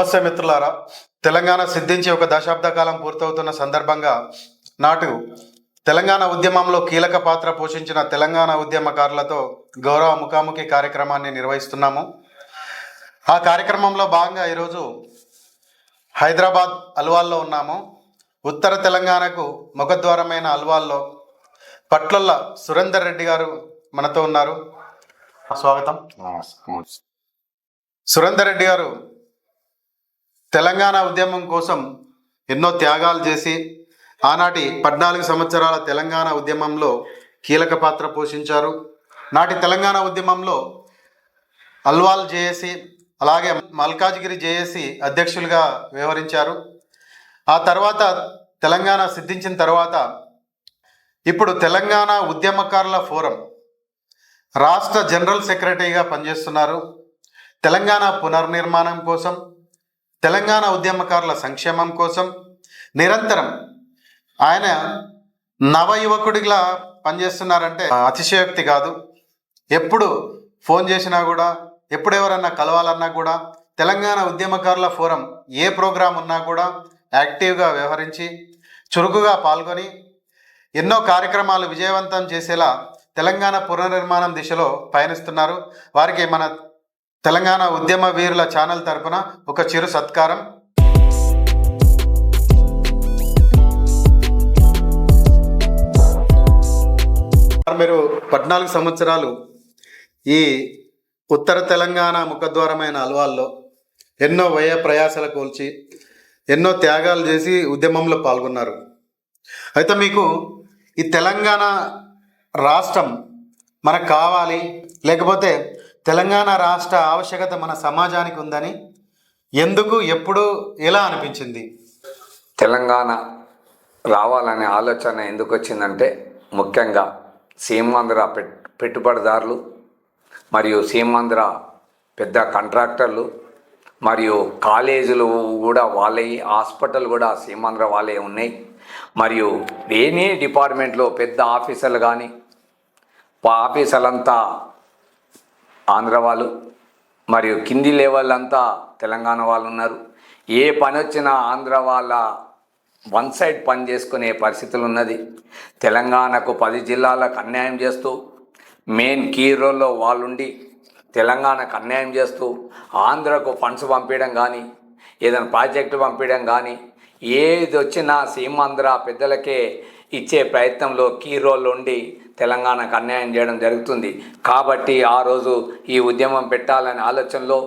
నమస్తే మిత్రులారా తెలంగాణ సిద్ధించి ఒక దశాబ్ద కాలం పూర్తవుతున్న సందర్భంగా నాటు తెలంగాణ ఉద్యమంలో కీలక పాత్ర పోషించిన తెలంగాణ ఉద్యమకారులతో గౌరవ ముఖాముఖి కార్యక్రమాన్ని నిర్వహిస్తున్నాము. ఆ కార్యక్రమంలో భాగంగా ఈరోజు హైదరాబాద్ అల్వాల్లో ఉన్నాము. ఉత్తర తెలంగాణకు ముఖద్వారమైన అల్వాల్లో పట్లల్ల సురేందర్ రెడ్డి గారు మనతో ఉన్నారు. స్వాగతం. సురేందర్ రెడ్డి గారు తెలంగాణ ఉద్యమం కోసం ఎన్నో త్యాగాలు చేసి ఆనాటి పద్నాలుగు సంవత్సరాల తెలంగాణ ఉద్యమంలో కీలక పాత్ర పోషించారు. నాటి తెలంగాణ ఉద్యమంలో అల్వాల్ జేఏసి అలాగే మల్కాజ్గిరి జేఏసి అధ్యక్షులుగా వ్యవహరించారు. ఆ తర్వాత తెలంగాణ సిద్ధించిన తర్వాత ఇప్పుడు తెలంగాణ ఉద్యమకారుల ఫోరం రాష్ట్ర జనరల్ సెక్రటరీగా పనిచేస్తున్నారు. తెలంగాణ పునర్నిర్మాణం కోసం తెలంగాణ ఉద్యమకారుల సంక్షేమం కోసం నిరంతరం ఆయన నవ యువకుడిలా పనిచేస్తున్నారంటే అతిశయోక్తి కాదు. ఎప్పుడు ఫోన్ చేసినా కూడా ఎప్పుడు ఎవరన్నా కలవాలన్నా కూడా తెలంగాణ ఉద్యమకారుల ఫోరం ఏ ప్రోగ్రాం ఉన్నా కూడా యాక్టివ్గా వ్యవహరించి చురుకుగా పాల్గొని ఎన్నో కార్యక్రమాలు విజయవంతం చేసేలా తెలంగాణ పునర్నిర్మాణం దిశలో పయనిస్తున్నారు. వారికి మన తెలంగాణ ఉద్యమ వీరుల ఛానల్ తరపున ఒక చిరు సత్కారం. మీరు పద్నాలుగు సంవత్సరాలు ఈ ఉత్తర తెలంగాణ ముఖద్వారమైన అలవాల్లో ఎన్నో వ్యయ ప్రయాసలు కోల్చి ఎన్నో త్యాగాలు చేసి ఉద్యమంలో పాల్గొన్నారు. అయితే మీకు ఈ తెలంగాణ రాష్ట్రం మనకు కావాలి లేకపోతే తెలంగాణ రాష్ట్ర ఆవశ్యకత మన సమాజానికి ఉందని ఎందుకు ఎప్పుడు ఎలా అనిపించింది? తెలంగాణ రావాలనే ఆలోచన ఎందుకు వచ్చిందంటే ముఖ్యంగా సీమాంధ్ర పెట్ పెట్టుబడిదారులు మరియు సీమాంధ్ర పెద్ద కాంట్రాక్టర్లు మరియు కాలేజీలు కూడా వాళ్ళే హాస్పిటల్ కూడా సీమాంధ్ర వాళ్ళే ఉన్నాయి. మరియు ఏనే డిపార్ట్మెంట్లో పెద్ద ఆఫీసర్లు కానీ ఆఫీసర్లంతా ఆంధ్ర వాళ్ళు మరియు కింది లెవెల్ అంతా తెలంగాణ వాళ్ళు ఉన్నారు. ఏ పని వచ్చినా ఆంధ్ర వాళ్ళ వన్ సైడ్ పని చేసుకునే పరిస్థితులు ఉన్నది. తెలంగాణకు పది జిల్లాలకు అన్యాయం చేస్తూ మెయిన్ కీ రోల్లో వాళ్ళుండి తెలంగాణకు అన్యాయం చేస్తూ ఆంధ్రకు ఫండ్స్ పంపించడం కానీ ఏదైనా ప్రాజెక్టు పంపించడం కానీ ఏది వచ్చినా సీమాంధ్ర పెద్దలకే ఇచ్చే ప్రయత్నంలో కీ రోల్ ఉండి తెలంగాణకు అన్యాయం చేయడం జరుగుతుంది. కాబట్టి ఆ రోజు ఈ ఉద్యమం పెట్టాలనే ఆలోచనలో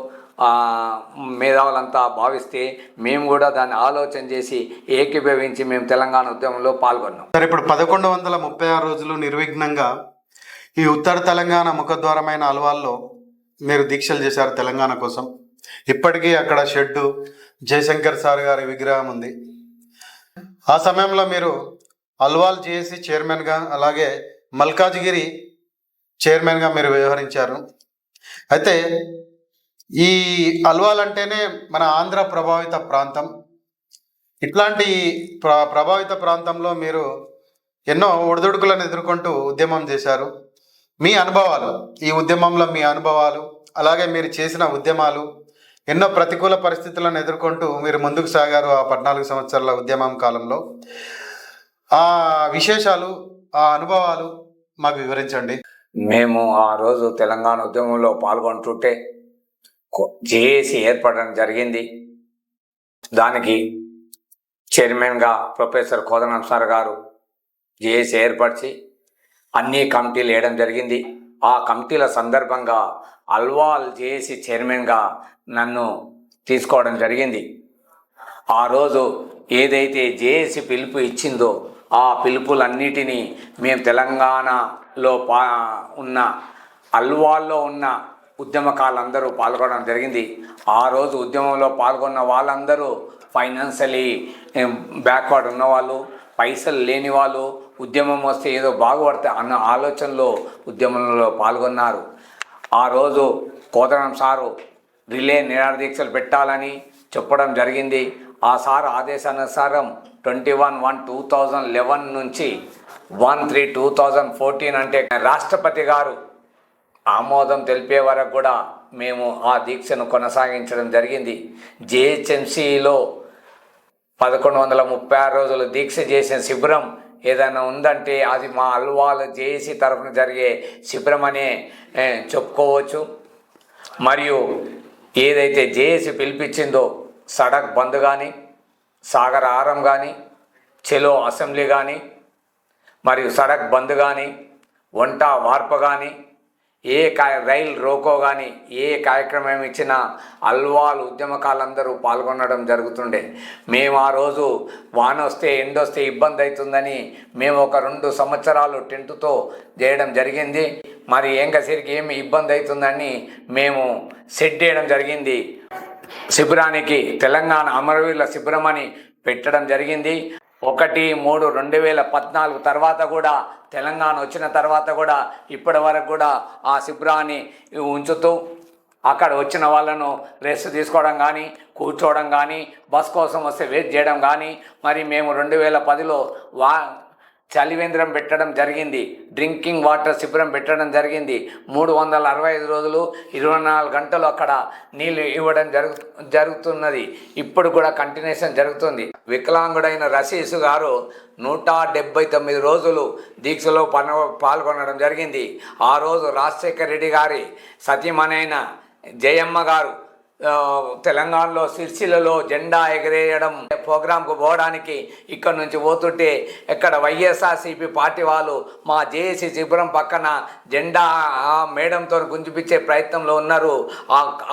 మేధావులంతా భావిస్తే మేము కూడా దాన్ని ఆలోచన చేసి ఏకీభవించి మేము తెలంగాణ ఉద్యమంలో పాల్గొన్నాం. సరే ఇప్పుడు పదకొండు వందల ముప్పై ఆరు రోజులు నిర్విఘ్నంగా ఈ ఉత్తర తెలంగాణ ముఖద్వారమైన అల్వాల్లో మీరు దీక్షలు చేశారు తెలంగాణ కోసం. ఇప్పటికీ అక్కడ షెడ్డు జయశంకర్ సార్ గారి విగ్రహం ఉంది. ఆ సమయంలో మీరు అల్వాల్ జేఏసీ చైర్మన్గా అలాగే మల్కాజ్గిరి చైర్మన్గా మీరు వ్యవహరించారు. అయితే ఈ అల్వాల్ అంటేనే మన ఆంధ్ర ప్రభావిత ప్రాంతం. ఇట్లాంటి ప్ర ప్రభావిత ప్రాంతంలో మీరు ఎన్నో ఒడిదుడుకులను ఎదుర్కొంటూ ఉద్యమం చేశారు. మీ అనుభవాలు ఈ ఉద్యమంలో మీ అనుభవాలు అలాగే మీరు చేసిన ఉద్యమాలు ఎన్నో ప్రతికూల పరిస్థితులను ఎదుర్కొంటూ మీరు ముందుకు సాగారు ఆ పద్నాలుగు సంవత్సరాల ఉద్యమం కాలంలో. ఆ విశేషాలు ఆ అనుభవాలు మాకు వివరించండి. మేము ఆ రోజు తెలంగాణ ఉద్యమంలో పాల్గొంటుంటే జేఏసీ ఏర్పడడం జరిగింది. దానికి చైర్మన్గా ప్రొఫెసర్ కోదనం సార్ గారు జేఏసీ ఏర్పరిచి అన్ని కమిటీలు వేయడం జరిగింది. ఆ కమిటీల సందర్భంగా అల్వాల్ జేఏసీ చైర్మన్గా నన్ను తీసుకోవడం జరిగింది. ఆ రోజు ఏదైతే జేఏసీ పిలుపు ఇచ్చిందో ఆ పిలుపులన్నిటినీ మేము తెలంగాణలో పా ఉన్న అల్వాల్లో ఉన్న ఉద్యమకాలందరూ పాల్గొనడం జరిగింది. ఆ రోజు ఉద్యమంలో పాల్గొన్న వాళ్ళందరూ ఫైనాన్షియలీ బ్యాక్వర్డ్ ఉన్నవాళ్ళు పైసలు లేని వాళ్ళు ఉద్యమం వస్తే ఏదో బాగుపడితే అన్న ఆలోచనలో ఉద్యమంలో పాల్గొన్నారు. ఆ రోజు కోదరం సారు రిలే నిరాదీక్షలు పెట్టాలని చెప్పడం జరిగింది. ఆ సార్ ఆదేశానుసారం twenty one one two thousand eleven నుంచి one three two thousand fourteen అంటే రాష్ట్రపతి గారు ఆమోదం తెలిపే వరకు కూడా మేము ఆ దీక్షను కొనసాగించడం జరిగింది. జేహెచ్ఎంసీలో పదకొండు వందల ముప్పై ఆరు రోజులు దీక్ష చేసిన శిబిరం ఏదైనా ఉందంటే అది మా అల్వాల జేఏసీ తరఫున జరిగే శిబిరం అనే చెప్పుకోవచ్చు. మరియు ఏదైతే జేఏసీ పిలిపించిందో సడక్ బంద్ కానీ సాగర్ ఆరం కానీ చెలో అసెంబ్లీ కానీ మరియు సడక్ బంద్ కానీ వంట వార్ప కానీ ఏ కా రైల్ రోకో కానీ ఏ కార్యక్రమం ఇచ్చినా అల్వాల్ ఉద్యమకాలందరూ పాల్గొనడం జరుగుతుండే. మేము ఆ రోజు వాన వస్తే ఎండొస్తే ఇబ్బంది అవుతుందని మేము ఒక రెండు సంవత్సరాలు టెంటుతో చేయడం జరిగింది. మరి ఏంకసరికి ఏమి ఇబ్బంది అవుతుందని మేము సెట్ చేయడం జరిగింది. శిబిరానికి తెలంగాణ అమరవీరుల శిబిరం అని పెట్టడం జరిగింది. ఒకటి మూడు రెండు వేల పద్నాలుగు తర్వాత కూడా తెలంగాణ వచ్చిన తర్వాత కూడా ఇప్పటి వరకు కూడా ఆ శిబిరాన్ని ఉంచుతూ అక్కడ వచ్చిన వాళ్ళను రెస్ట్ తీసుకోవడం కానీ కూర్చోవడం కానీ బస్ కోసం వస్తే వెయిట్ చేయడం కానీ మరి మేము రెండు వేల పదిలో వా చలివేంద్రం పెట్టడం జరిగింది. డ్రింకింగ్ వాటర్ శిబిరం పెట్టడం జరిగింది. మూడు వందల అరవై ఐదు రోజులు ఇరవై నాలుగు గంటలు అక్కడ నీళ్ళు ఇవ్వడం జరుగు జరుగుతున్నది. ఇప్పుడు కూడా కంటిన్యూషన్ జరుగుతుంది. వికలాంగుడైన రసీసు గారు నూట డెబ్బై తొమ్మిది రోజులు దీక్షలో పన పాల్గొనడం జరిగింది. ఆ రోజు రాజశేఖర రెడ్డి గారి సతీమణైన జయమ్మ గారు తెలంగాణలో సిరిసిల్లలో జెండా ఎగరేయడం ప్రోగ్రాంకు పోవడానికి ఇక్కడ నుంచి పోతుంటే ఇక్కడ వైఎస్ఆర్సీపీ పార్టీ వాళ్ళు మా జేఏసీ శిబిరం పక్కన జెండా ఆ మేడంతో గుంజిపించే ప్రయత్నంలో ఉన్నారు.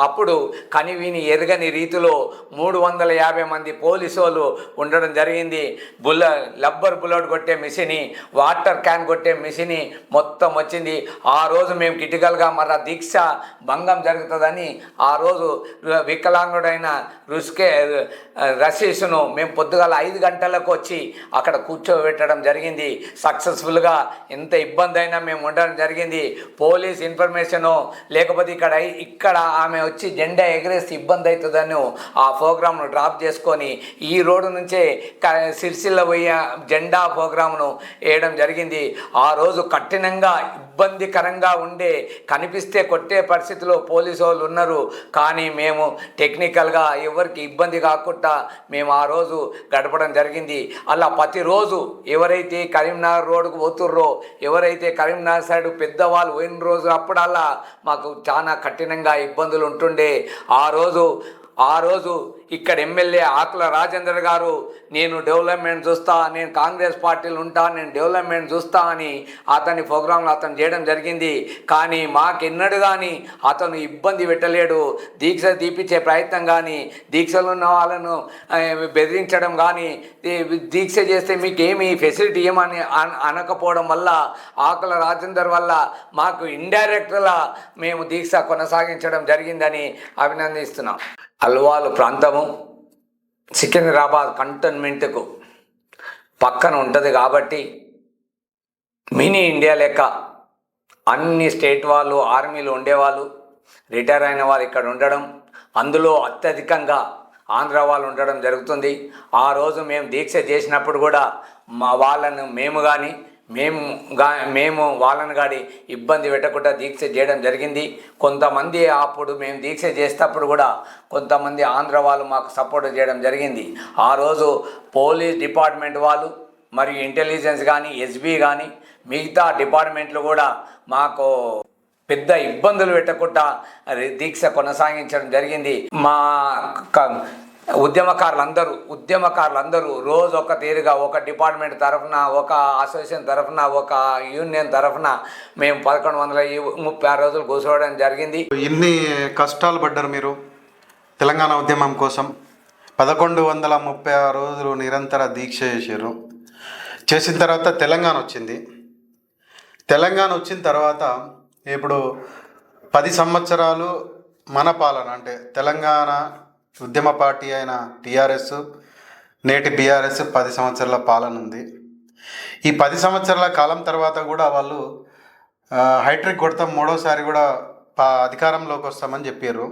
అప్పుడు కనివిని ఎరగని రీతిలో మూడు వందల యాభై మంది పోలీసు వాళ్ళు ఉండడం జరిగింది. బుల్ల లబ్బర్ బుల్లెట్ కొట్టే మిషిని వాటర్ క్యాన్ కొట్టే మిషిని మొత్తం వచ్చింది. ఆ రోజు మేము క్రిటికల్గా మరలా దీక్ష భంగం జరుగుతుందని ఆ రోజు వికలాంగుడైన రుస్కే రసీసును మేము పొద్దుగాల ఐదు గంటలకు వచ్చి అక్కడ కూర్చోబెట్టడం జరిగింది. సక్సెస్ఫుల్గా ఎంత ఇబ్బంది అయినా మేము ఉండడం జరిగింది. పోలీస్ ఇన్ఫర్మేషను లేకపోతే ఇక్కడ ఇక్కడ ఆమె వచ్చి జెండా ఎగరేసి ఇబ్బంది అవుతుందని ఆ ప్రోగ్రామ్ను డ్రాప్ చేసుకొని ఈ రోడ్డు నుంచే క- సిరిసిల్ల పోయే జెండా ప్రోగ్రామ్ను వేయడం జరిగింది. ఆ రోజు కఠినంగా ఇబ్బందికరంగా ఉండే కనిపిస్తే కొట్టే పరిస్థితిలో పోలీసు వాళ్ళు ఉన్నారు. కానీ మేము టెక్నికల్గా ఎవరికి ఇబ్బంది కాకుండా మేము ఆ రోజు గడపడం జరిగింది. అలా ప్రతిరోజు ఎవరైతే కరీంనగర్ రోడ్డుకు పోతుర్రో ఎవరైతే కరీంనగర్ సైడ్ పెద్దవాళ్ళు పోయిన రోజు అప్పుడల్లా మాకు చాలా కఠినంగా ఇబ్బందులు ఉంటుండే. ఆ రోజు ఆ రోజు ఇక్కడ ఎమ్మెల్యే ఆకుల రాజేందర్ గారు నేను డెవలప్మెంట్ చూస్తా నేను కాంగ్రెస్ పార్టీలు ఉంటా నేను డెవలప్మెంట్ చూస్తా అని అతని ప్రోగ్రాంలో అతను చేయడం జరిగింది. కానీ మాకెన్నడు కానీ అతను ఇబ్బంది పెట్టలేడు. దీక్ష తీపిచ్చే ప్రయత్నం కానీ దీక్షలు ఉన్న వాళ్ళను బెదిరించడం కానీ దీక్ష చేస్తే మీకు ఏమి ఫెసిలిటీ ఏమని అన- అనకపోవడం వల్ల ఆకుల రాజేందర్ వల్ల మాకు ఇండైరెక్ట్గా మేము దీక్ష కొనసాగించడం జరిగిందని అభినందిస్తున్నాం. అల్వాలు ప్రాంతము సికింద్రాబాద్ కంటోన్మెంట్కు పక్కన ఉంటుంది కాబట్టి మినీ ఇండియా లెక్క అన్ని స్టేట్ వాళ్ళు ఆర్మీలు ఉండేవాళ్ళు రిటైర్ అయిన వాళ్ళు ఇక్కడ ఉండడం అందులో అత్యధికంగా ఆంధ్ర వాళ్ళు ఉండడం జరుగుతుంది. ఆ రోజు మేము దీక్ష చేసినప్పుడు కూడా మా వాళ్ళను మేము కానీ మేము గా మేము వాళ్ళని గాడి ఇబ్బంది పెట్టకుండా దీక్ష చేయడం జరిగింది. కొంతమంది అప్పుడు మేము దీక్ష చేసేటప్పుడు కూడా కొంతమంది ఆంధ్ర వాళ్ళు మాకు సపోర్ట్ చేయడం జరిగింది. ఆ రోజు పోలీస్ డిపార్ట్మెంట్ వాళ్ళు మరియు ఇంటెలిజెన్స్ కానీ ఎస్బీ కానీ మిగతా డిపార్ట్మెంట్లు కూడా మాకు పెద్ద ఇబ్బందులు పెట్టకుండా దీక్ష కొనసాగించడం జరిగింది. మా ఉద్యమకారులందరూ ఉద్యమకారులందరూ రోజు ఒక తీరుగా ఒక డిపార్ట్మెంట్ తరఫున ఒక అసోసియేషన్ తరఫున ఒక యూనియన్ తరఫున మేము పదకొండు వందల ముప్పై ఆరు రోజులు కూర్చోవడం జరిగింది. ఇన్ని కష్టాలు పడ్డారు మీరు తెలంగాణ ఉద్యమం కోసం? పదకొండు వందల ముప్పై ఆరు రోజులు నిరంతర దీక్ష చేశారు. చేసిన తర్వాత తెలంగాణ వచ్చింది. తెలంగాణ వచ్చిన తర్వాత ఇప్పుడు పది సంవత్సరాలు మన పాలన అంటే తెలంగాణ ఉద్యమ పార్టీ అయిన టీఆర్ఎస్ నేటి బీఆర్ఎస్ పది సంవత్సరాల పాలన ఉంది. ఈ పది సంవత్సరాల కాలం తర్వాత కూడా వాళ్ళు హైట్రిక్ కొడతాం మూడోసారి కూడా పా అధికారంలోకి వస్తామని చెప్పారు.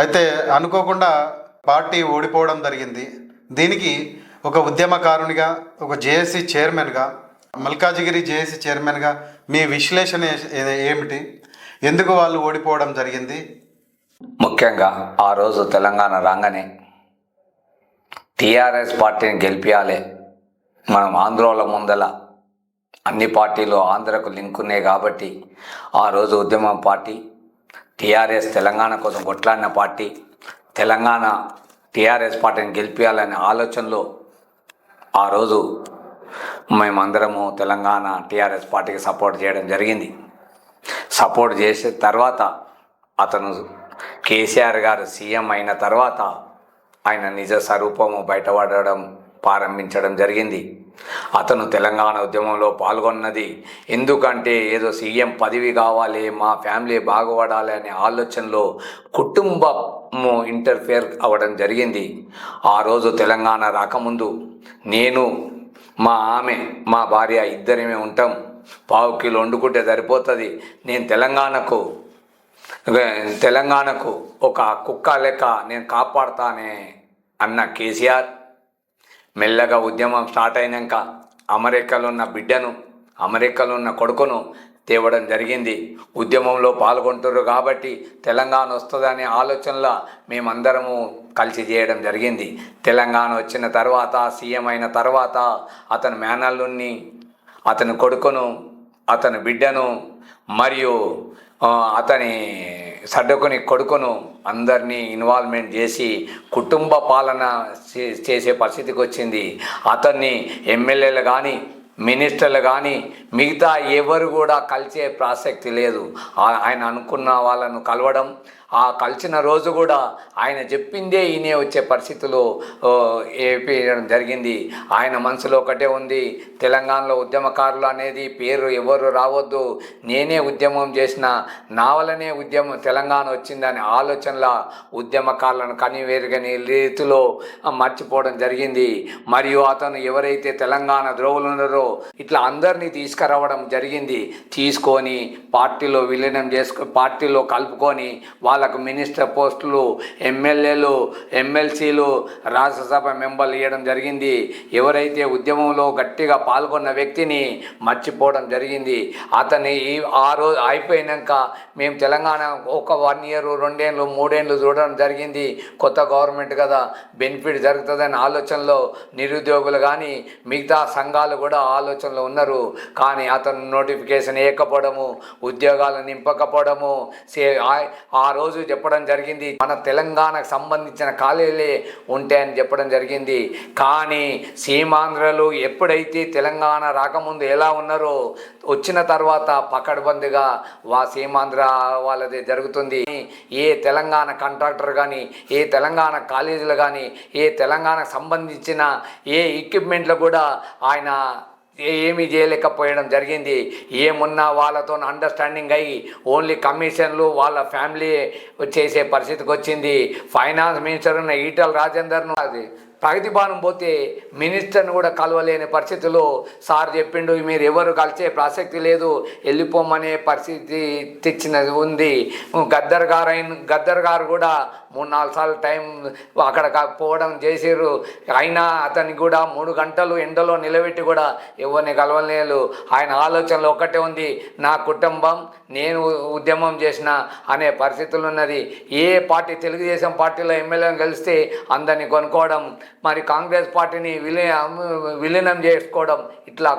అయితే అనుకోకుండా పార్టీ ఓడిపోవడం జరిగింది. దీనికి ఒక ఉద్యమకారునిగా ఒక జేఏసీ చైర్మన్గా మల్కాజిగిరి జేఏసీ చైర్మన్గా మీ విశ్లేషణ ఏమిటి? ఎందుకు వాళ్ళు ఓడిపోవడం జరిగింది? ముఖ్యంగా ఆ రోజు తెలంగాణ రాగానే టీఆర్ఎస్ పార్టీని గెలిపించాలి మనం ఆంధ్రోల ముందల అన్ని పార్టీలు ఆంధ్రకు లింక్ ఉన్నాయి కాబట్టి ఆ రోజు ఉద్యమం పార్టీ టీఆర్ఎస్ తెలంగాణ కోసం కొట్లాడిన పార్టీ తెలంగాణ టీఆర్ఎస్ పార్టీని గెలిపించాలనే ఆలోచనలో ఆ రోజు మేమందరము తెలంగాణ టీఆర్ఎస్ పార్టీకి సపోర్ట్ చేయడం జరిగింది. సపోర్ట్ చేసిన తర్వాత అతను కేసీఆర్ గారు సీఎం అయిన తర్వాత ఆయన నిజ స్వరూపము బయటపడడం ప్రారంభించడం జరిగింది. అతను తెలంగాణ ఉద్యమంలో పాల్గొన్నది. ఎందుకంటే ఏదో సీఎం పదవి కావాలి మా ఫ్యామిలీ బాగుపడాలి అనే ఆలోచనలో కుటుంబము ఇంటర్ఫేర్ అవ్వడం జరిగింది. ఆ రోజు తెలంగాణ రాకముందు నేను మా ఆమె మా భార్య ఇద్దరమే ఉంటాం. పావు కిలో వండుకుంటే సరిపోతుంది. నేను తెలంగాణకు తెలంగాణకు ఒక కుక్క లెక్క నేను కాపాడుతానే అన్న కేసీఆర్ మెల్లగా ఉద్యమం స్టార్ట్ అయినాక అమెరికాలో ఉన్న బిడ్డను అమెరికాలో ఉన్న కొడుకును తేవడం జరిగింది. ఉద్యమంలో పాల్గొంటారు కాబట్టి తెలంగాణ వస్తుందనే ఆలోచనలో మేమందరము కలిసి చేయడం జరిగింది. తెలంగాణ వచ్చిన తర్వాత సీఎం అయిన తర్వాత అతని మేనల్లుని అతని కొడుకును అతని బిడ్డను మరియు అతని సడ్డకుని కొడుకును అందరినీ ఇన్వాల్వ్మెంట్ చేసి కుటుంబ పాలన చే- చేసే పరిస్థితికి వచ్చింది. అతన్ని ఎమ్మెల్యేలు కానీ మినిస్టర్లు కానీ మిగతా ఎవరు కూడా కలిసే ప్రాసక్తి లేదు. ఆయన అనుకున్న వాళ్ళను కలవడం ఆ కలిసిన రోజు కూడా ఆయన చెప్పిందే ఈయనే వచ్చే పరిస్థితులు ఏపీయడం జరిగింది. ఆయన మనసులో ఒకటే ఉంది. తెలంగాణలో ఉద్యమకారులు అనేది పేరు ఎవరు రావద్దు. నేనే ఉద్యమం చేసిన నా వలనే ఉద్యమం తెలంగాణ వచ్చిందనే ఆలోచనల ఉద్యమకారులను కనివేరుగని రీతిలో మర్చిపోవడం జరిగింది. మరియు అతను ఎవరైతే తెలంగాణ ద్రోవులు ఉన్నారో ఇట్లా అందరినీ తీసుకురావడం జరిగింది. తీసుకొని పార్టీలో విలీనం చేసుకొని పార్టీలో కలుపుకొని వాళ్ళకు మినిస్టర్ పోస్టులు ఎమ్మెల్యేలు ఎమ్మెల్సీలు రాజ్యసభ మెంబర్లు ఇవ్వడం జరిగింది. ఎవరైతే ఉద్యమంలో గట్టిగా పాల్గొన్న వ్యక్తిని మర్చిపోవడం జరిగింది. అతని ఈ- ఆ రోజు అయిపోయినాక మేము తెలంగాణ ఒక వన్ ఇయర్ రెండేళ్ళు మూడేళ్ళు చూడడం జరిగింది. కొత్త గవర్నమెంట్ కదా బెనిఫిట్ జరుగుతుందనే ఆలోచనలో నిరుద్యోగులు కానీ మిగతా సంఘాలు కూడా ఆలోచనలో ఉన్నారు. కానీ అతను నోటిఫికేషన్ వేయకపోవడము ఉద్యోగాలు నింపకపోవడము సే ఆ- రోజు రోజు చెప్పడం జరిగింది. మన తెలంగాణకు సంబంధించిన ఖాళీలే ఉంటాయని చెప్పడం జరిగింది. కానీ సీమాంధ్రలు ఎప్పుడైతే తెలంగాణ రాకముందు ఎలా ఉన్నారో వచ్చిన తర్వాత పకడ్బందీగా వా సీమాంధ్ర వాళ్ళది జరుగుతుంది. ఏ తెలంగాణ కాంట్రాక్టర్ కానీ ఏ తెలంగాణ కాలేజీలు కానీ ఏ తెలంగాణకు సంబంధించిన ఏ ఎక్విప్మెంట్లు కూడా ఆయన ఏమీ చేయలేకపోయడం జరిగింది. ఏమున్నా వాళ్ళతో అండర్స్టాండింగ్ అయ్యి ఓన్లీ కమిషన్లు వాళ్ళ ఫ్యామిలీ చేసే పరిస్థితికి వచ్చింది. ఫైనాన్స్ మినిస్టర్ ఉన్న ఈటల రాజేందర్ను అది ప్రగతి భవనం పోతే మినిస్టర్ని కూడా కలవలేని పరిస్థితిలో సార్ చెప్పిండు మీరు ఎవరు కలిసే ప్రసక్తి లేదు వెళ్ళిపోమనే పరిస్థితి తెచ్చినది ఉంది. గద్దర్ గారు అయిన గద్దర్ గారు కూడా మూడు నాలుగు సార్లు టైం అక్కడ పోవడం చేసారు అయినా అతన్ని కూడా మూడు గంటలు ఎండలో నిలబెట్టి కూడా ఎవరిని కలవలేదు ఆయన ఆలోచనలో ఒక్కటే ఉంది. నా కుటుంబం నేను ఉద్యమం చేసిన అనే పరిస్థితులు ఉన్నది. ఏ పార్టీ తెలుగుదేశం పార్టీలో ఎమ్మెల్యేని కలిస్తే అందరినీ కొనుక్కోవడం మరి కాంగ్రెస్ పార్టీని విలీ విలీనం చేసుకోవడం ఇట్లా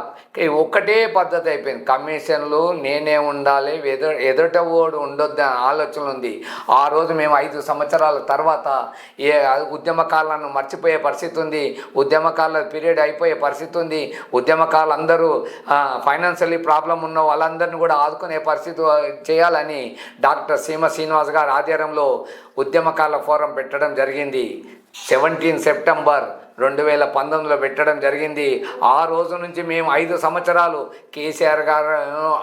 ఒక్కటే పద్ధతి అయిపోయింది. కమిషన్లు నేనే ఉండాలి ఎదు ఎదుట ఓడు ఉండొద్దు అనే ఆలోచన ఉంది. ఆ రోజు మేము ఐదు సంవత్సరాలు తర్వాత ఏ ఉద్యమకాలను మర్చిపోయే పరిస్థితి ఉంది ఉద్యమకాల పీరియడ్ అయిపోయే పరిస్థితి ఉంది ఉద్యమకాలు అందరూ ఫైనాన్షియల్లీ ప్రాబ్లం ఉన్న వాళ్ళందరినీ కూడా ఆదుకునే పరిస్థితి చేయాలని డాక్టర్ సీమ శ్రీనివాస్ గారి ఆధ్వర్యంలో ఉద్యమకాల ఫోరం పెట్టడం జరిగింది. సెవెంటీన్ సెప్టెంబర్ రెండు వేల పంతొమ్మిదిలో పెట్టడం జరిగింది. ఆ రోజు నుంచి మేము ఐదు సంవత్సరాలు కేసీఆర్ గారు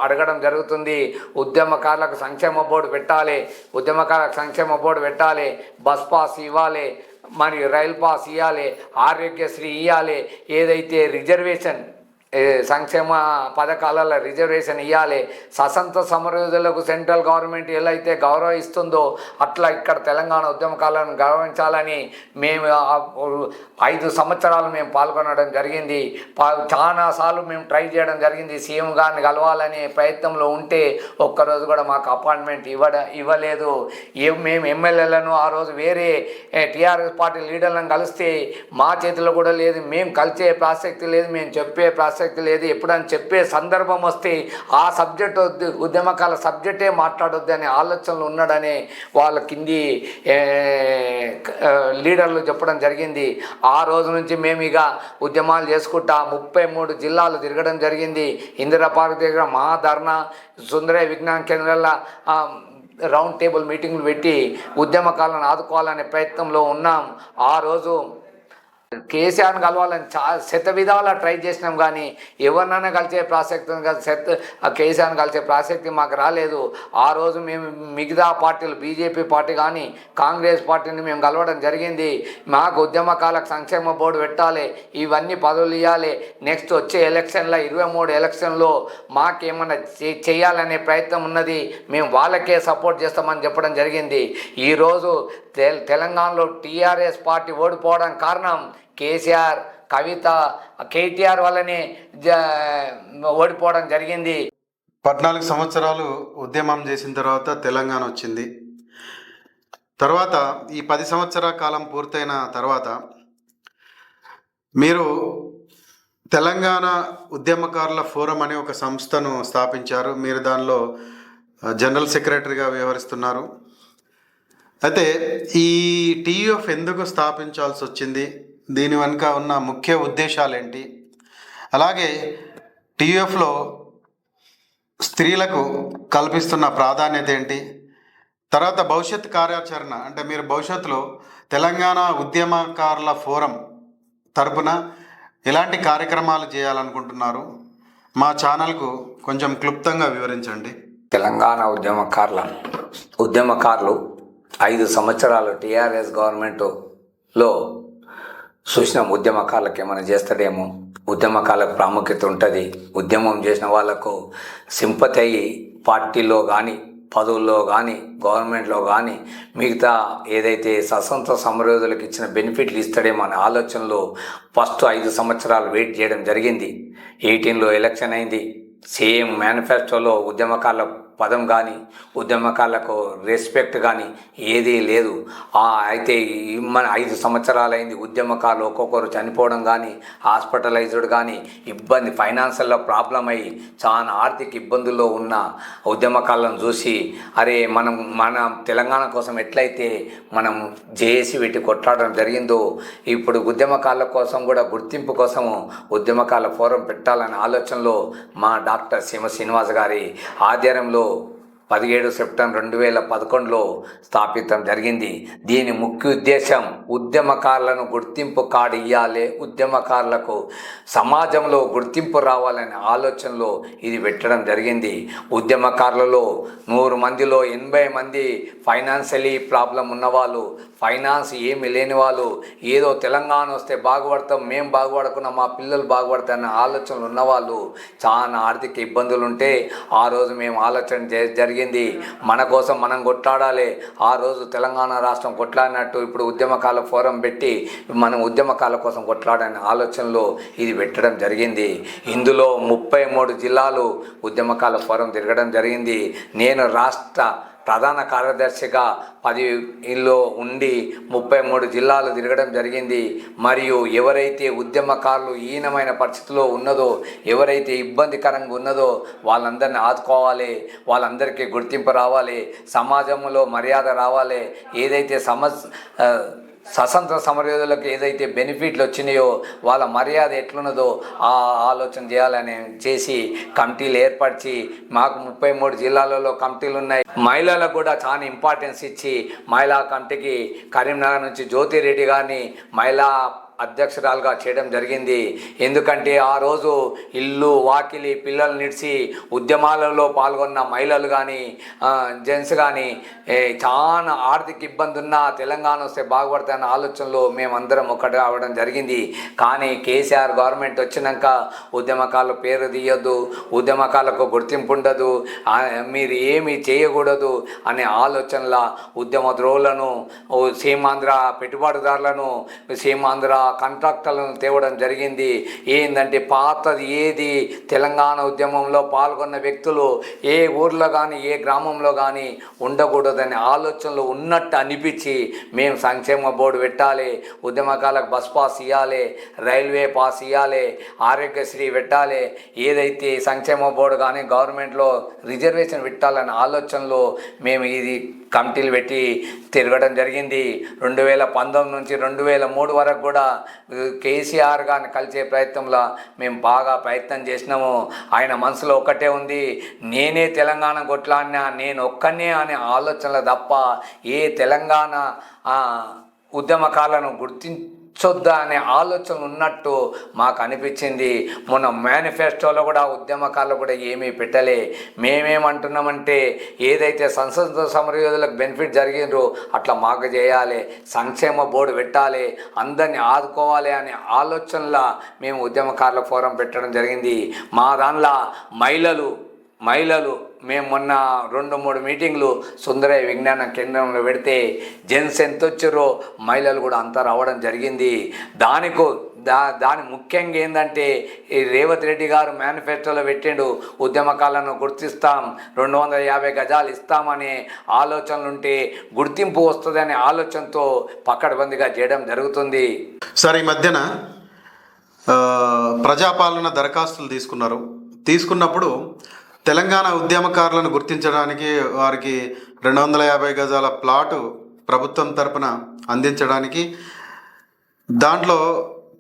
అడగడం జరుగుతుంది. ఉద్యమకారులకు సంక్షేమ బోర్డు పెట్టాలి. ఉద్యమకారులకు సంక్షేమ బోర్డు పెట్టాలి. బస్ పాస్ ఇవ్వాలి. మరియు రైల్ పాస్ ఇవ్వాలి ఆరోగ్యశ్రీ ఇవ్వాలి ఏదైతే రిజర్వేషన్ సంక్షేమ పథకాలలో రిజర్వేషన్ ఇవ్వాలి ససంత సమరయుధులకు సెంట్రల్ గవర్నమెంట్ ఎలా అయితే గౌరవిస్తుందో అట్లా ఇక్కడ తెలంగాణ ఉద్యమకాలను గౌరవించాలని మేము ఐదు సంవత్సరాలు మేము పాల్గొనడం జరిగింది. చాలాసార్లు చాలా సార్లు మేము ట్రై చేయడం జరిగింది. సీఎం గారిని కలవాలనే ప్రయత్నంలో ఉంటే ఒక్కరోజు కూడా మాకు అపాయింట్మెంట్ ఇవ్వడ ఇవ్వలేదు. మేము ఎమ్మెల్యేలను ఆ రోజు వేరే టీఆర్ఎస్ పార్టీ లీడర్లను కలిస్తే మా చేతిలో కూడా లేదు. మేము కలిసే ప్రాసక్తి లేదు. మేము చెప్పే ప్రాసక్తి లేదు. ఎప్పుడని చెప్పే సందర్భం వస్తే ఆ సబ్జెక్ట్ ఉద్యమకాల సబ్జెక్టే మాట్లాడొద్దు అనే ఆలోచనలు ఉన్నాడని వాళ్ళ కింది లీడర్లు చెప్పడం జరిగింది. ఆ రోజు నుంచి మేము ఇక ఉద్యమాలు చేసుకుంటా ముప్పై మూడు జిల్లాలు తిరగడం జరిగింది. ఇందిరా పార్క్ దగ్గర మహా సుందరయ్య విజ్ఞాన కేంద్రాల రౌండ్ టేబుల్ మీటింగ్లు పెట్టి ఉద్యమకాలను ఆదుకోవాలనే ప్రయత్నంలో ఉన్నాం. ఆ రోజు కేసీఆర్ని కలవాలని చా శత విధాలా ట్రై చేసినాం కానీ ఎవరినైనా కలిసే ప్రాసక్తి ఉంది శత కేసీఆర్ని కలిసే ప్రాసక్తి మాకు రాలేదు. ఆ రోజు మేము మిగతా పార్టీలు బీజేపీ పార్టీ కానీ కాంగ్రెస్ పార్టీని మేము కలవడం జరిగింది. మాకు ఉద్యమకాలకు సంక్షేమ బోర్డు పెట్టాలి ఇవన్నీ పదవులు ఇవ్వాలి నెక్స్ట్ వచ్చే ఎలక్షన్లో ఇరవై మూడు ఎలక్షన్లో మాకేమన్నా చేయాలనే ప్రయత్నం ఉన్నది. మేము వాళ్ళకే సపోర్ట్ చేస్తామని చెప్పడం జరిగింది. ఈరోజు తెలంగాణలో టీఆర్ఎస్ పార్టీ ఓడిపోవడం కారణం కేసీఆర్ కవిత కేటీఆర్ వల్లనే జ ఓడిపోవడం జరిగింది. పద్నాలుగు సంవత్సరాలు ఉద్యమం చేసిన తర్వాత తెలంగాణ వచ్చింది. తర్వాత ఈ పది సంవత్సరాల కాలం పూర్తయిన తర్వాత మీరు తెలంగాణ ఉద్యమకారుల ఫోరం అనే ఒక సంస్థను స్థాపించారు. మీరు దానిలో జనరల్ సెక్రటరీగా వ్యవహరిస్తున్నారు. అయితే ఈ టీయూఎఫ్ ఎందుకు స్థాపించాల్సి వచ్చింది? దీని వెనుక ఉన్న ముఖ్య ఉద్దేశాలు ఏంటి అలాగే టీఎఫ్లో స్త్రీలకు కల్పిస్తున్న ప్రాధాన్యత ఏంటి? తర్వాత భవిష్యత్ కార్యాచరణ అంటే మీరు భవిష్యత్తులో తెలంగాణ ఉద్యమకారుల ఫోరం తరపున ఎలాంటి కార్యక్రమాలు చేయాలనుకుంటున్నారు? మా ఛానల్కు కొంచెం క్లుప్తంగా వివరించండి. తెలంగాణ ఉద్యమకారుల ఉద్యమకారులు ఐదు సంవత్సరాలు టీఆర్ఎస్ గవర్నమెంట్లో చూసిన ఉద్యమకాలకు ఏమైనా చేస్తాడేమో? ఉద్యమకాలకు ప్రాముఖ్యత ఉంటుంది. ఉద్యమం చేసిన వాళ్ళకు సింపతి అయ్యి పార్టీలో కానీ పదవుల్లో కానీ గవర్నమెంట్లో కానీ మిగతా ఏదైతే స్వతంత్ర సమరోధులకు ఇచ్చిన బెనిఫిట్లు ఇస్తాడేమో అనే ఆలోచనలో ఫస్ట్ ఐదు సంవత్సరాలు వెయిట్ చేయడం జరిగింది. ఎయిటీన్లో ఎలక్షన్ అయింది. సేమ్ మేనిఫెస్టోలో ఉద్యమకాల పదం కానీ ఉద్యమకాలకు రెస్పెక్ట్ కానీ ఏదీ లేదు. అయితే మన ఐదు సంవత్సరాలైంది ఉద్యమకాలు ఒక్కొక్కరు చనిపోవడం కానీ హాస్పిటలైజ్డ్ కానీ ఇబ్బంది ఫైనాన్షియల్లో ప్రాబ్లం అయ్యి చాలా ఆర్థిక ఇబ్బందుల్లో ఉన్న ఉద్యమకాలను చూసి అరే మనం మన తెలంగాణ కోసం ఎట్లయితే మనం జేఏసీ పెట్టి కొట్లాడడం జరిగిందో ఇప్పుడు ఉద్యమకాల కోసం కూడా గుర్తింపు కోసము ఉద్యమకాల ఫోరం పెట్టాలనే ఆలోచనలో మా డాక్టర్ సీమ శ్రీనివాస్ గారి ఆధ్వర్యంలో పదిహేడు సెప్టెంబర్ రెండు వేల పదకొండులో స్థాపితం జరిగింది. దీని ముఖ్య ఉద్దేశం ఉద్యమకారులను గుర్తింపు కార్డు ఇవ్వాలి ఉద్యమకారులకు సమాజంలో గుర్తింపు రావాలనే ఆలోచనలో ఇది పెట్టడం జరిగింది. ఉద్యమకారులలో నూరు మందిలో ఎనభై మంది ఫైనాన్షియలీ ప్రాబ్లం ఉన్నవాళ్ళు ఫైనాన్స్ ఏమి లేని వాళ్ళు ఏదో తెలంగాణ వస్తే బాగుపడతాం మేము బాగుపడకుండా మా పిల్లలు బాగుపడతారన్న ఆలోచనలు ఉన్నవాళ్ళు చాలా ఆర్థిక ఇబ్బందులు ఉంటే ఆ రోజు మేము ఆలోచన జరిగింది జరిగింది. మన కోసం మనం కొట్లాడాలి. ఆ రోజు తెలంగాణ రాష్ట్రం కొట్లాడినట్టు ఇప్పుడు ఉద్యమకాల ఫోరం పెట్టి మనం ఉద్యమకాల కోసం కొట్లాడని ఆలోచనలో ఇది పెట్టడం జరిగింది. ఇందులో ముప్పై మూడు జిల్లాలు ఉద్యమకాల ఫోరం తిరగడం జరిగింది. నేను రాష్ట్ర ప్రధాన కార్యదర్శిగా పది ఇల్లో ఉండి ముప్పై మూడు జిల్లాలు తిరగడం జరిగింది. మరియు ఎవరైతే ఉద్యమకారులు హీనమైన పరిస్థితిలో ఉన్నదో ఎవరైతే ఇబ్బందికరంగా ఉన్నదో వాళ్ళందరిని ఆదుకోవాలి వాళ్ళందరికీ గుర్తింపు రావాలి సమాజంలో మర్యాద రావాలి. ఏదైతే సమస్య స్వతంత్ర సమరయోధులకు ఏదైతే బెనిఫిట్లు వచ్చినాయో వాళ్ళ మర్యాద ఎట్లున్నదో ఆ ఆలోచన చేయాలని చేసి కమిటీలు ఏర్పరిచి మాకు ముప్పై మూడు జిల్లాలలో కమిటీలు ఉన్నాయి. మహిళలకు కూడా చాలా ఇంపార్టెన్స్ ఇచ్చి మహిళా కమిటీకి కరీంనగర్ నుంచి జ్యోతిరెడ్డి గారిని మహిళా అధ్యక్షురాలుగా చేయడం జరిగింది. ఎందుకంటే ఆ రోజు ఇల్లు వాకిలి పిల్లలు నిడిచి ఉద్యమాలలో పాల్గొన్న మహిళలు కానీ జెంట్స్ కానీ చాలా ఆర్థిక ఇబ్బంది ఉన్న తెలంగాణ వస్తే బాగుపడతాయన్న ఆలోచనలో మేమందరం ఒకటి అవడం జరిగింది. కానీ కేసీఆర్ గవర్నమెంట్ వచ్చినాక ఉద్యమకాల పేరు తీయొద్దు ఉద్యమకాలకు గుర్తింపు ఉండదు మీరు ఏమి చేయకూడదు అనే ఆలోచనల ఉద్యమ ద్రోహులను సీమాంధ్ర పెట్టుబడిదారులను సీమాంధ్ర కాంట్రాక్టర్లను తేవడం జరిగింది. ఏంటంటే పాతది ఏది? తెలంగాణ ఉద్యమంలో పాల్గొన్న వ్యక్తులు ఏ ఊర్లో కానీ ఏ గ్రామంలో కానీ ఉండకూడదనే ఆలోచనలు ఉన్నట్టు అనిపించి మేము సంక్షేమ బోర్డు పెట్టాలి ఉద్యమకాలకు బస్ పాస్ ఇవ్వాలి రైల్వే పాస్ ఇవ్వాలి ఆరోగ్యశ్రీ పెట్టాలి ఏదైతే సంక్షేమ బోర్డు కానీ గవర్నమెంట్లో రిజర్వేషన్ పెట్టాలనే ఆలోచనలో మేము ఇది కమిటీలు పెట్టి తిరగడం జరిగింది. రెండు వేల పంతొమ్మిది నుంచి రెండు వేల మూడు వరకు కూడా కేసీఆర్ గారిని కలిసే ప్రయత్నంలో మేము బాగా ప్రయత్నం చేసినాము. ఆయన మనసులో ఒక్కటే ఉంది నేనే తెలంగాణ కొట్లాడినా నేను ఒక్కనే అనే ఆలోచనలు తప్ప ఏ తెలంగాణ ఉద్యమకాలను ఉద్యమకాలను చూద్దా అనే ఆలోచన ఉన్నట్టు మాకు అనిపించింది. మొన్న మేనిఫెస్టోలో కూడా ఉద్యమకాలు కూడా ఏమీ పెట్టలే. మేమేమంటున్నామంటే ఏదైతే సంసద సమరయోధులకు బెనిఫిట్ జరిగిందో అట్లా మాకు చేయాలి. సంక్షేమ బోర్డు పెట్టాలి. అందరినీ ఆదుకోవాలి అనే ఆలోచనలా మేము ఉద్యమకారుల ఫోరం పెట్టడం జరిగింది. మా దానిలో మహిళలు మహిళలు మేము మొన్న రెండు మూడు మీటింగ్లు సుందరయ్య విజ్ఞాన కేంద్రంలో పెడితే జెంట్స్ ఎంత వచ్చారో మహిళలు కూడా అంతా రావడం జరిగింది. దానికో దా దాని ముఖ్యంగా ఏంటంటే ఈ రేవంత్ రెడ్డి గారు మేనిఫెస్టోలో పెట్టిండు ఉద్యమకాలను గుర్తిస్తాం రెండు వందల యాభై గజాలు ఇస్తామనే ఆలోచనలు ఉంటే గుర్తింపు వస్తుందనే ఆలోచనతో పక్కడబందిగా చేయడం జరుగుతుంది. సార్ ఈ మధ్యన ప్రజాపాలన దరఖాస్తులు తీసుకున్నారు. తీసుకున్నప్పుడు తెలంగాణ ఉద్యమకారులను గుర్తించడానికి వారికి రెండు వందల యాభై గజాల ప్లాటు ప్రభుత్వం తరపున అందించడానికి దాంట్లో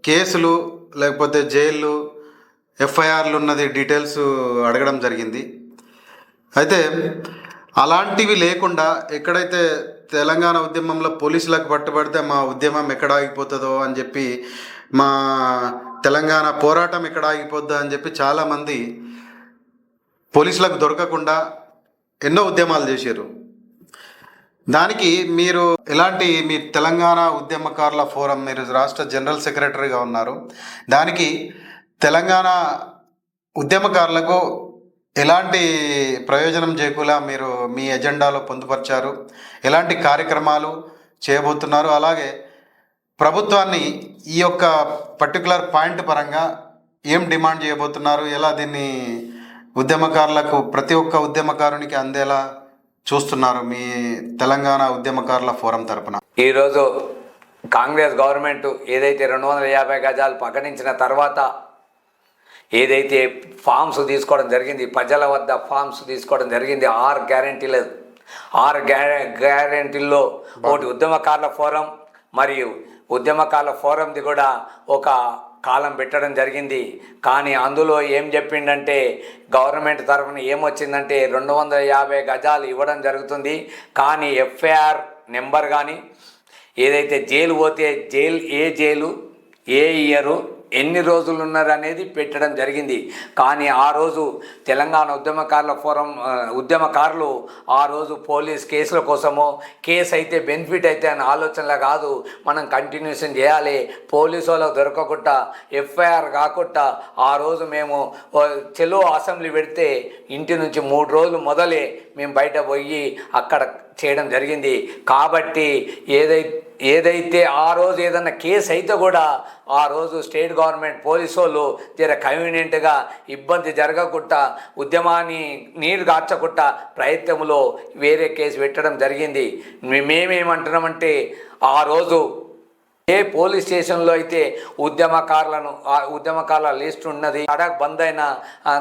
కేసులు లేకపోతే జైళ్ళు ఎఫ్ఐఆర్లు ఉన్నది డీటెయిల్స్ అడగడం జరిగింది. అయితే అలాంటివి లేకుండా ఎక్కడైతే తెలంగాణ ఉద్యమంలో పోలీసులకు పట్టుబడితే మా ఉద్యమం ఎక్కడ ఆగిపోతుందో అని చెప్పి మా తెలంగాణ పోరాటం ఎక్కడ ఆగిపోద్దా అని చెప్పి చాలామంది పోలీసులకు దొరకకుండా ఎన్నో ఉద్యమాలు చేశారు. దానికి మీరు ఎలాంటి మీ తెలంగాణ ఉద్యమకారుల ఫోరం మీరు రాష్ట్ర జనరల్ సెక్రటరీగా ఉన్నారు. దానికి తెలంగాణ ఉద్యమకారులకు ఎలాంటి ప్రయోజనం చేకూలా మీరు మీ ఎజెండాలో పొందుపరిచారు? ఎలాంటి కార్యక్రమాలు చేయబోతున్నారు? అలాగే ప్రభుత్వాన్ని ఈ యొక్క పర్టికులర్ పాయింట్ పరంగా ఏం డిమాండ్ చేయబోతున్నారు? ఎలా దీన్ని ఉద్యమకారులకు ప్రతి ఒక్క ఉద్యమకారునికి అందేలా చూస్తున్నారు మీ తెలంగాణ ఉద్యమకారుల ఫోరం తరపున. ఈరోజు కాంగ్రెస్ గవర్నమెంట్ ఏదైతే రెండు వందల యాభై గజాలు ప్రకటించిన తర్వాత ఏదైతే ఫామ్స్ తీసుకోవడం జరిగింది ప్రజల వద్ద ఫామ్స్ తీసుకోవడం జరిగింది ఆరు గ్యారంటీలు ఆరు గ్యార గ్యారంటీల్లో ఒకటి ఉద్యమకారుల ఫోరం మరియు ఉద్యమకారుల ఫోరంది కూడా ఒక కాలం పెట్టడం జరిగింది. కానీ అందులో ఏం చెప్పిండంటే గవర్నమెంట్ తరఫున ఏమొచ్చిందంటే రెండు వందల యాభై గజాలు ఇవ్వడం జరుగుతుంది. కానీ ఎఫ్ఐఆర్ నెంబర్ కానీ ఏదైతే జైలు పోతే జైలు ఏ జైలు ఏ ఇయరు ఎన్ని రోజులు ఉన్నారు అనేది పెట్టడం జరిగింది. కానీ ఆ రోజు తెలంగాణ ఉద్యమకారుల ఫోరం ఉద్యమకారులు ఆ రోజు పోలీస్ కేసుల కోసమో కేసు అయితే బెనిఫిట్ అయితే అనే ఆలోచనలో కాదు. మనం కంటిన్యూషన్ చేయాలి. పోలీసు వాళ్ళకు దొరకకుండా ఎఫ్ఐఆర్ కాకుండా ఆ రోజు మేము చెలో అసెంబ్లీ పెడితే ఇంటి నుంచి మూడు రోజులు మొదలే మేము బయట పోయి అక్కడ చేయడం జరిగింది. కాబట్టి ఏదైతే ఏదైతే ఆ రోజు ఏదైనా కేసు అయితే కూడా ఆ రోజు స్టేట్ గవర్నమెంట్ పోలీసు వాళ్ళు జర కన్వీనియంట్గా ఇబ్బంది జరగకుండా ఉద్యమాన్ని నీరు గార్చకుండా ప్రయత్నంలో వేరే కేసు పెట్టడం జరిగింది. మేమేమంటున్నామంటే ఆ రోజు ఏ పోలీస్ స్టేషన్లో అయితే ఉద్యమకారులను ఆ ఉద్యమకారుల లిస్ట్ ఉన్నది సడక్ బంద్ అయిన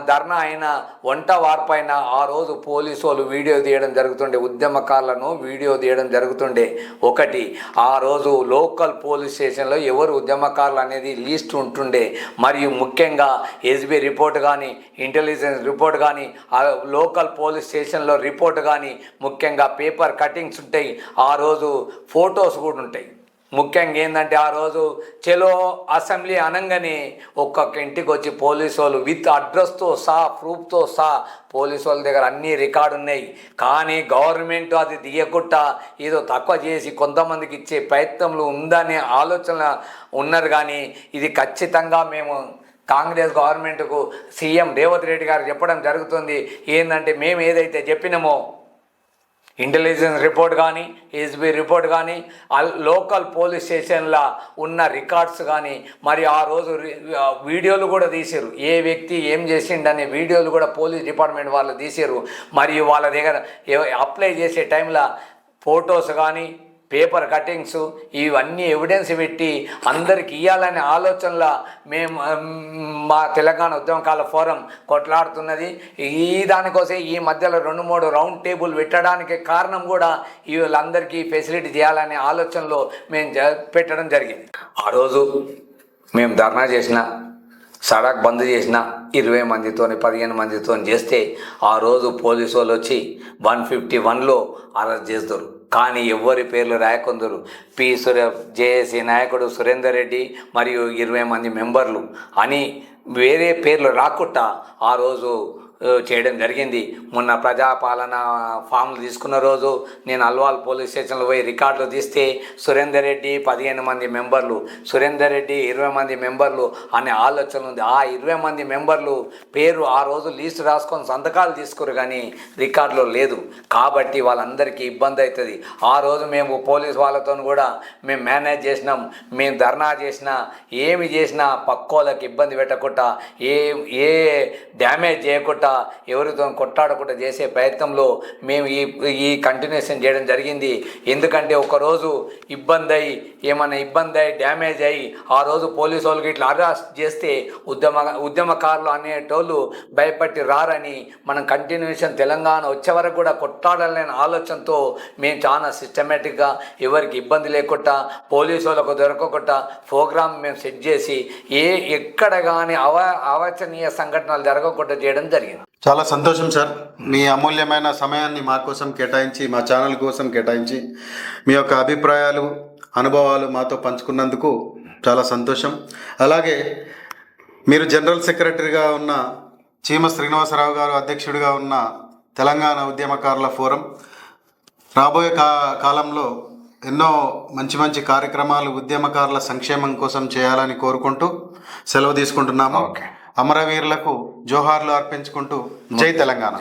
ధర్నా అయిన వంట వార్పైన ఆ రోజు పోలీసు వాళ్ళు వీడియో తీయడం జరుగుతుండే ఉద్యమకారులను వీడియో తీయడం జరుగుతుండే ఒకటి. ఆ రోజు లోకల్ పోలీస్ స్టేషన్లో ఎవరు ఉద్యమకారులు అనేది లిస్ట్ ఉంటుండే. మరియు ముఖ్యంగా ఎస్బీ రిపోర్ట్ కానీ ఇంటెలిజెన్స్ రిపోర్ట్ కానీ ఆ లోకల్ పోలీస్ స్టేషన్లో రిపోర్ట్ కానీ ముఖ్యంగా పేపర్ కటింగ్స్ ఉంటాయి. ఆ రోజు ఫొటోస్ కూడా ఉంటాయి. ముఖ్యంగా ఏంటంటే ఆ రోజు చెలో అసెంబ్లీ అనగానే ఒక్కొక్క ఇంటికి వచ్చి పోలీసు వాళ్ళు విత్ అడ్రస్తో సా ప్రూఫ్తో సా పోలీసు వాళ్ళ దగ్గర అన్ని రికార్డు ఉన్నాయి. కానీ గవర్నమెంట్ అది దిగకుండా ఏదో తక్కువ చేసి కొంతమందికి ఇచ్చే ప్రయత్నంలో ఉందనే ఆలోచన ఉన్నారు. కానీ ఇది ఖచ్చితంగా మేము కాంగ్రెస్ గవర్నమెంట్కు సీఎం రేవంత్ రెడ్డి గారు చెప్పడం జరుగుతుంది. ఏంటంటే మేము ఏదైతే చెప్పినామో ఇంటెలిజెన్స్ రిపోర్ట్ కానీ ఎస్బీ రిపోర్ట్ కానీ లోకల్ పోలీస్ స్టేషన్ల ఉన్న రికార్డ్స్ కానీ మరి ఆ రోజు వీడియోలు కూడా తీసారు ఏ వ్యక్తి ఏం చేసిండనే వీడియోలు కూడా పోలీస్ డిపార్ట్మెంట్ వాళ్ళు తీసారు మరియు వాళ్ళ దగ్గర అప్లై చేసే టైంలో ఫొటోస్ కానీ పేపర్ కటింగ్స్ ఇవన్నీ ఎవిడెన్స్ పెట్టి అందరికి ఇవ్వాలనే ఆలోచనలో మేము మా తెలంగాణ ఉద్యమకాల ఫోరం కొట్లాడుతున్నది. ఈ దానికోసం ఈ మధ్యలో రెండు మూడు రౌండ్ టేబుల్ పెట్టడానికి కారణం కూడా ఈ వీళ్ళందరికీ ఫెసిలిటీ చేయాలనే ఆలోచనలో మేము జ- పెట్టడం జరిగింది. ఆ రోజు మేము ధర్నా చేసిన సడక్ బంద్ చేసిన ఇరవై మందితోని పదిహేను మందితో చేస్తే ఆ రోజు పోలీసు వాళ్ళు వచ్చి వన్ ఫిఫ్టీ వన్లో అరెస్ట్ చేస్తారు కానీ ఎవరి పేర్లు రాయకొందరు. పి. సురే జేఏసీ నాయకుడు సురేందర్ రెడ్డి మరియు ఇరవై మంది మెంబర్లు అని వేరే పేర్లు రాకుండా ఆ రోజు చేయడం జరిగింది. మొన్న ప్రజాపాలన ఫామ్లు తీసుకున్న రోజు నేను అల్వాల్ పోలీస్ స్టేషన్లో పోయి రికార్డులు తీస్తే సురేందర్ రెడ్డి పదిహేను మంది మెంబర్లు సురేందర్ రెడ్డి ఇరవై మంది మెంబర్లు అనే ఆలోచన ఉంది. ఆ ఇరవై మంది మెంబర్లు పేరు ఆ రోజు లీస్ట్ రాసుకొని సంతకాలు తీసుకురు కానీ రికార్డులో లేదు. కాబట్టి వాళ్ళందరికీ ఇబ్బంది అవుతుంది ఆ రోజు మేము పోలీస్ వాళ్ళతో కూడా మేము మేనేజ్ చేసినాం. మేము ధర్నా చేసినా ఏమి చేసినా పక్కోళ్ళకి ఇబ్బంది పెట్టకుండా ఏ ఏ డ్యామేజ్ చేయకుండా ఎవరితో కొట్టాడకుండా చేసే ప్రయత్నంలో మేము ఈ ఈ కంటిన్యూషన్ చేయడం జరిగింది. ఎందుకంటే ఒకరోజు ఇబ్బంది అయ్యి ఏమైనా ఇబ్బంది అయ్యి డ్యామేజ్ అయ్యి ఆ రోజు పోలీసు వాళ్ళకి ఇట్లా అరెస్ట్ చేస్తే ఉద్యమ ఉద్యమకారులు అనేటోళ్ళు భయపట్టి రారని మనం కంటిన్యూషన్ తెలంగాణ వచ్చే వరకు కూడా కొట్టాడలేని ఆలోచనతో మేము చాలా సిస్టమేటిక్గా ఎవరికి ఇబ్బంది లేకుండా పోలీసు వాళ్ళకు దొరకకుండా ప్రోగ్రామ్ మేము సెట్ చేసి ఏ ఎక్కడ కానీ అవ అవచనీయ సంఘటనలు జరగకుండా చేయడం జరిగింది. చాలా సంతోషం సార్. మీ అమూల్యమైన సమయాన్ని మా కోసం కేటాయించి మా ఛానల్ కోసం కేటాయించి మీ యొక్క అభిప్రాయాలు అనుభవాలు మాతో పంచుకున్నందుకు చాలా సంతోషం. అలాగే మీరు జనరల్ సెక్రటరీగా ఉన్న చీమ శ్రీనివాసరావు గారు అధ్యక్షుడిగా ఉన్న తెలంగాణ ఉద్యమకారుల ఫోరం. రాబోయే కా కాలంలో ఎన్నో మంచి మంచి కార్యక్రమాలు ఉద్యమకారుల సంక్షేమం కోసం చేయాలని కోరుకుంటూ సెలవు తీసుకుంటున్నాము. ఓకే. అమరవీరులకు జోహార్లు అర్పించుకుంటూ జై తెలంగాణ.